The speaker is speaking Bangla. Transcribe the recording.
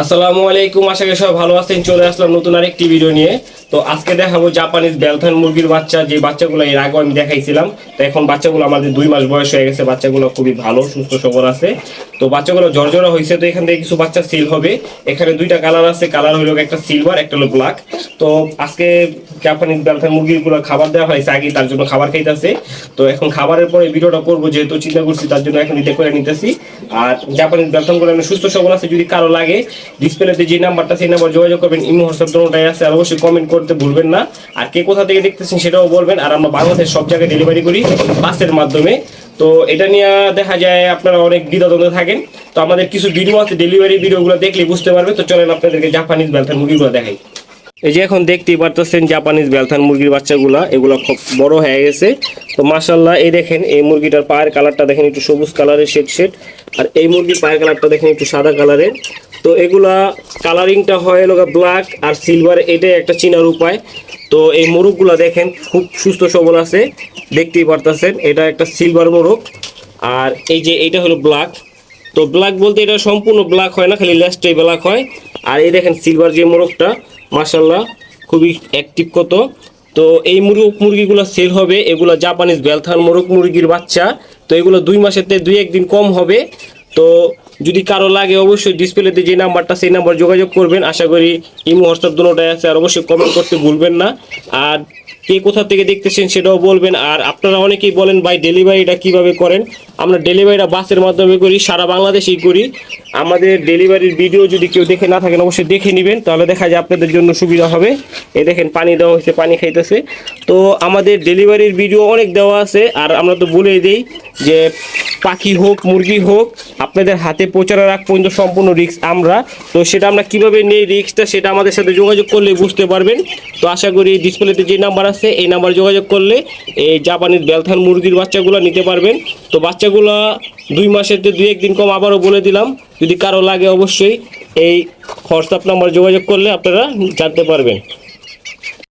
আসসালামু আলাইকুম, আশা করি সবাই ভালো আছেন। চলে আসলাম নতুন আরেকটি ভিডিও নিয়ে। তো আজকে দেখাবো জাপানিজ বেলথান মুরগির বাচ্চা, যে বাচ্চাগুলো এর আগেও আমি দেখাইছিলাম। তো এখন বাচ্চাগুলো আমাদের দুই মাস বয়স হয়ে গেছে, বাচ্চাগুলো খুবই ভালো, সুস্থ সবল আছে। তো বাচ্চাগুলো জর্জরা হয়েছে তো এখান থেকে কিছু বাচ্চা সিল হবে। এখানে দুইটা কালার আছে কালার হলো একটা সিলভার একটা হলো ব্ল্যাক তো আজকে জাপানিজ বেলথান মুরগিগুলো খাবার দেওয়া হয়েছে আগে তার জন্য খাবার খাইতেছে। তো এখন খাবারের পরে ভিডিওটা করব, যেহেতু চিন্তা করছি, তার জন্য এখন দিতে করে নিতেছি। আর জাপানিজ বেলথানগুলো আমি সুস্থ সবল আছে, যদি কারও লাগে ডিসপ্লেতে যে নাম্বারটা সেই নাম্বার যোগাযোগ করবেন, ইমো, হোয়াটসঅ্যাপ দুটোটাই আছে, আর অবশ্যই কমেন্ট করতে ভুলবেন না। আর কে কোথা থেকে দেখতেছেন সেটাও বলবেন, আর আমরা বাংলাদেশের সব জায়গায় ডেলিভারি করি, বাসের মাধ্যমে। তো এটা নিয়ে দেখা যায় আপনারা অনেক দ্বিধাদ্বন্দ্বে থাকেন। তো আমাদের কিছু ভিডিও আছে ডেলিভারি ভিডিওগুলো দেখলে বুঝতে পারবে। তো চলেন আপনাদেরকে জাপানিজ বেলথান মুরগিগুলো দেখাই। এই যে এখন দেখতেই পারতেছেন জাপানিজ বেলথান মুরগির বাচ্চাগুলা, এগুলো খুব বড় হয়ে গেছে। তো মাশাল্লাহ এই দেখেন, এই মুরগিটার পায়ের কালারটা দেখেন, একটু সবুজ কালারের শেড শেড। আর এই মুরগির পায়ের কালারটা দেখেন, একটু সাদা কালারের। তো এগুলা কালারিংটা হয় এলো ব্ল্যাক আর সিলভার এটাই একটা চিনার উপায়। তো এই মোরগগুলো দেখেন, খুব সুস্থ সবল আছে, দেখতেই পারতেছেন। এটা একটা সিলভার মোরগ, আর এই যে এটা হলো ব্ল্যাক তো ব্ল্যাক বলতে এটা সম্পূর্ণ ব্ল্যাক হয় না, খালি লেস্টাই ব্ল্যাক হয়। আর এই দেখেন সিলভার যে মোরগটা মাশাল্লাহ খুবই অ্যাক্টিভ কত। তো এই মুরগ, মুরগিগুলো সেল হবে, এগুলো জাপানিজ বেলথান মোরগ মুরগির বাচ্চা। তো এগুলো দুই মাসেতে দুই একদিন কম হবে। তো যদি কারও লাগে অবশ্যই ডিসপ্লেতে যে নাম্বারটা, সেই নাম্বার যোগাযোগ করবেন। আশা করি ইমো হোয়াটসঅ্যাপ দুটোটাই আছে, আর অবশ্যই কমেন্ট করতে ভুলবেন না। আর কে কোথা থেকে দেখতেছেন সেটাও বলবেন। আর আপনারা অনেকেই বলেন, ভাই ডেলিভারিটা কীভাবে করেন? আমরা ডেলিভারিটা বাসের মাধ্যমে করি, সারা বাংলাদেশেই করি। আমাদের ডেলিভারির ভিডিও যদি কেউ দেখে না থাকেন, অবশ্যই দেখে নেবেন। তাহলে দেখা যায় আপনাদের জন্য সুবিধা হবে। এই দেখেন, পানি দেওয়া হয়েছে, পানি খাইতেছে। তো আমাদের ডেলিভারির ভিডিও অনেক দেওয়া আছে, আর আমরা তো বলেই দিই যে পাখি হোক, মুরগি হোক, আপনাদের হাতে পৌঁছানোর আগ পর্যন্ত সম্পূর্ণ রিস্ক আমরা। তো সেটা আমরা কীভাবে নেই রিস্কটা, সেটা আমাদের সাথে যোগাযোগ করলে বুঝতে পারবেন। তো আশা করি ডিসপ্লেতে যে নাম্বার আছে, এই নাম্বার যোগাযোগ করলে এই জাপানিজ বেলথান মুরগির বাচ্চাগুলো নিতে পারবেন। তো বাচ্চাগুলো দুই মাসের দুই একদিন কম আবারও বলে দিলাম। যদি কারও লাগে অবশ্যই এই হোয়াটসঅ্যাপ নাম্বার যোগাযোগ করলে আপনারা জানতে পারবেন।